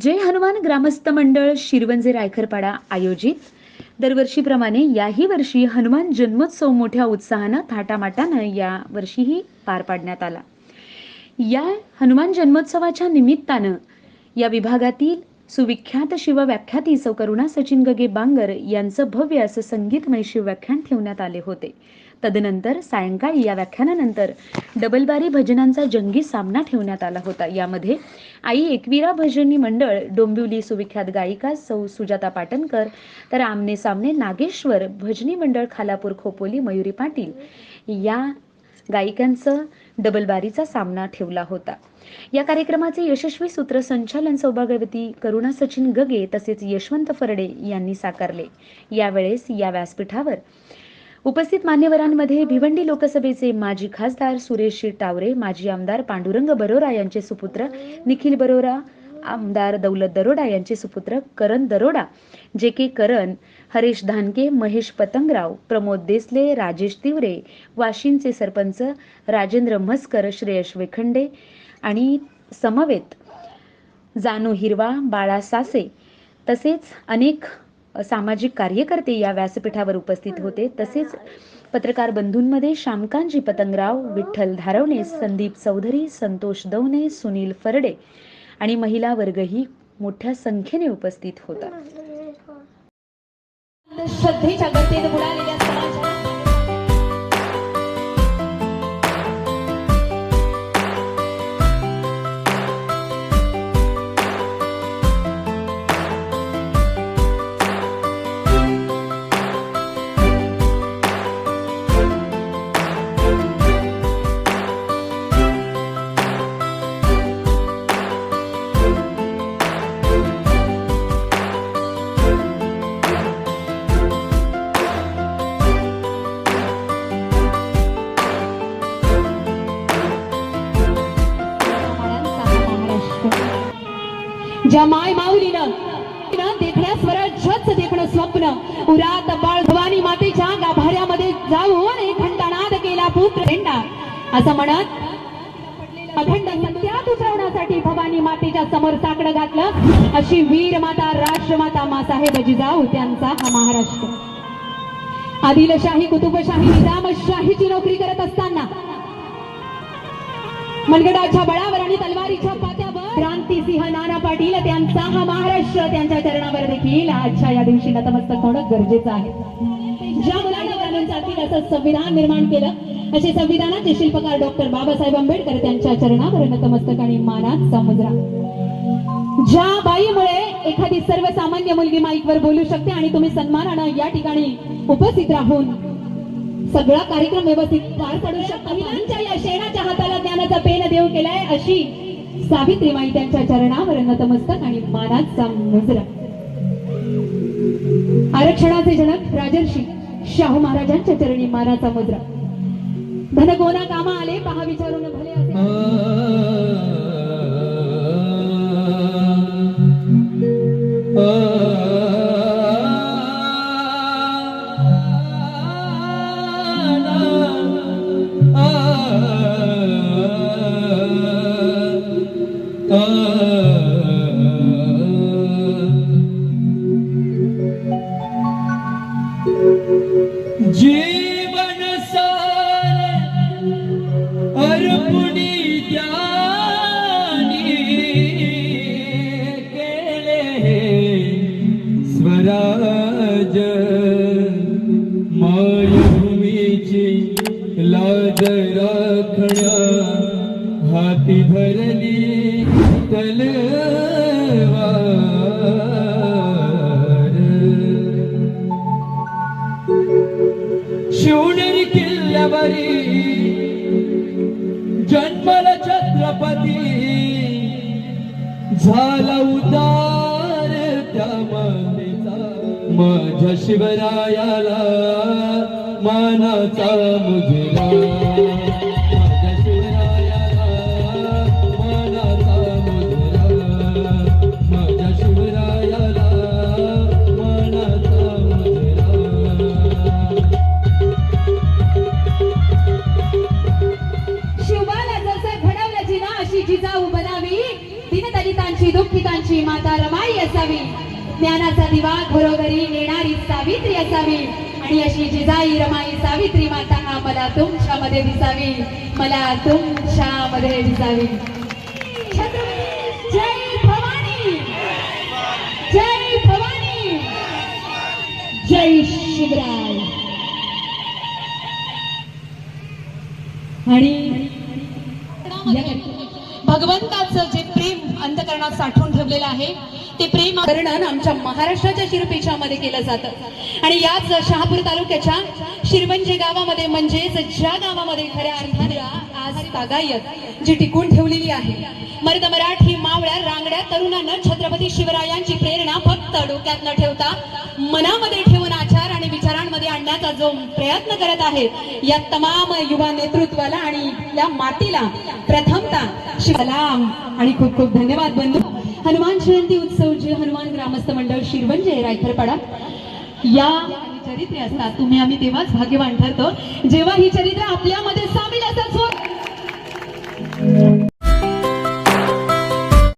जय हनुमान ग्रामस्थ मंडळ शिरवंजे रायखरपाडा आयोजित. दरवर्षीप्रमाणे याही वर्षी हनुमान जन्मोत्सव मोठ्या उत्साहानं थाटामाटानं या वर्षीही पार पाडण्यात आला. या हनुमान जन्मोत्सवाच्या निमित्तानं या विभागातील सुविख्यात शिवव्याख्याती सौ करुणा सचिन गगे बांगर यांचं भव्य असं संगीतमय शिवव्याख्यान ठेवण्यात आले होते. तदनंतर सायंकाळी या व्याख्यानानंतर डबलबारी भजनांचा जंगी सामना ठेवण्यात आला होता. यामध्ये आई एकविरा भजनी मंडळ डोंबिवली सुविख्यात गायिका सौ सुजाता पाटणकर तर आमने सामने नागेश्वर भजनी मंडळ खालापूर खोपोली मयुरी पाटील. या गायिकांचं डबलबारीचा सामना ठेवला होता. या कार्यक्रमाचे यशस्वी सूत्रसंचालन सौभाग्यवती करुणा सचिन गगे तसेच यशवंत फरडे यांनी साकारले. यावेळेस या व्यासपीठावर उपस्थित मान्यवरांमध्ये भिवंडी लोकसभेचे माजी खासदार सुरेश टावरे माजी आमदार पांडुरंग बरोरा यांचे सुपुत्र निखिल बरोरा आमदार दौलत दरोडा यांचे सुपुत्र करण दरोडा जे के करण हरेश धानके महेश पतंगराव प्रमोद देसले राजेश तिवरे वाशिंचे सरपंच राजेंद्र म्हस्कर श्रेयश वेखंडे आणि समवेत जानू हिरवा बाळा सासे तसेच अनेक सामाजिक कार्यकर्ते या व्यासपीठावर उपस्थित होते. तसेच पत्रकार बंधूंमध्ये शामकांजी पतंगराव विठ्ठल धारवणे संदीप चौधरी संतोष दवणे सुनील फरडे आणि महिला वर्गही मोठ्या संख्येने उपस्थित होता. या माय माऊलीनं देखण्या स्वराज्यच देखणं स्वप्न. उरात बाळ भवानी मातेच्या गाभाऱ्यामध्ये जाऊन एक घंटानाद केला पुत्र भेंडा. असं म्हणत अखंड सत्यात उतरवण्यासाठी भवानी मातेच्या समोर साकडं घातलं. अशी वीर माता राष्ट्रमाता मासाहेब जिजाऊ त्यांचा हा महाराष्ट्र. आदिलशाही कुतुबशाही निजामशाहीची नोकरी करत असताना मनगडाच्या बळावर आणि तलवारीच्या क्रांतीसिंह नाना पाटील त्यांचा हा महाराष्ट्र त्यांच्या चरणावर देखील आजच्या या दिवशी नतमस्तक होणं गरजेचं आहे. ज्या मुलांना ग्रामीण जातील असं संविधान निर्माण केलं असे संविधानाचे शिल्पकार डॉक्टर बाबासाहेब आंबेडकर त्यांच्या चरणावर नतमस्तक आणि मानाचा मुद्रा ज्या बाईमुळे एखादी सर्वसामान्य मुलगी माईकवर बोलू शकते आणि तुम्ही सन्मानानं या ठिकाणी उपस्थित राहून सगळा कार्यक्रम व्यवस्थित पार पाडू शकता. या शेणाच्या हाताला ज्ञानाचा पेन देऊ केलाय अशी सावित्रीमाई त्यांच्या चरणावर नतमस्तक आणि मानाचा मुजरा. आरक्षणाचे जनक राजर्षी शाहू महाराजांच्या चरणी मानाचा मुद्रा धनगोना कामा आले पहा विचारून भले असे. राज मायभूमीची लाज राखण्या हाती धरली तलवार. शिवनेरी किल्ल्यावरी जन्मल छत्रपती. झाला उदार त्या माझ्या शिवरायाला मानाचा मुजरा. ज्ञानाचा दिवा घरोघरी नेणारी सावित्री असावी. आणि अशी जिजाई रमाई सावित्री माता मला तुमच्यामध्ये दिसावी. मला तुमच्यामध्ये दिसावी. जय भवानी. जय भवानी. जय शिवराय. आणि भगवंताचं जे अंतकरणात साठवून ठेवलेलं आहे. ते प्रेम वर्णन आमच्या महाराष्ट्राच्या शिरपेचामध्ये केलं जातं. आणि याच शहापूर तालुक्याच्या शिरवंजे गावामध्ये म्हणजेच ज्या गावामध्ये खऱ्या अर्थाने आज तागायत जी टिकून ठेवलेली आहे मर्द मराठी मावळ्या रांगड्या तरुणानं छत्रपती शिवरायांची प्रेरणा फक्त डोक्यात न ठेवता मनामध्ये ठेवून आचार आणि विचार आणण्याचा जो प्रयत्न करत आहे या तमाम युवा नेतृत्वाला आणि या मातीला प्रथमता सलाम. आणि खूप खूप धन्यवाद बंधू. हनुमान जयंती उत्सव जे हनुमान ग्रामस्थ मंडळ शिरवंजे रायथरपाडा या चरित्रे असतात. तुम्ही आम्ही तेव्हाच भाग्यवान ठरतो. जेव्हा ही चरित्र आपल्यामध्ये सामील असतात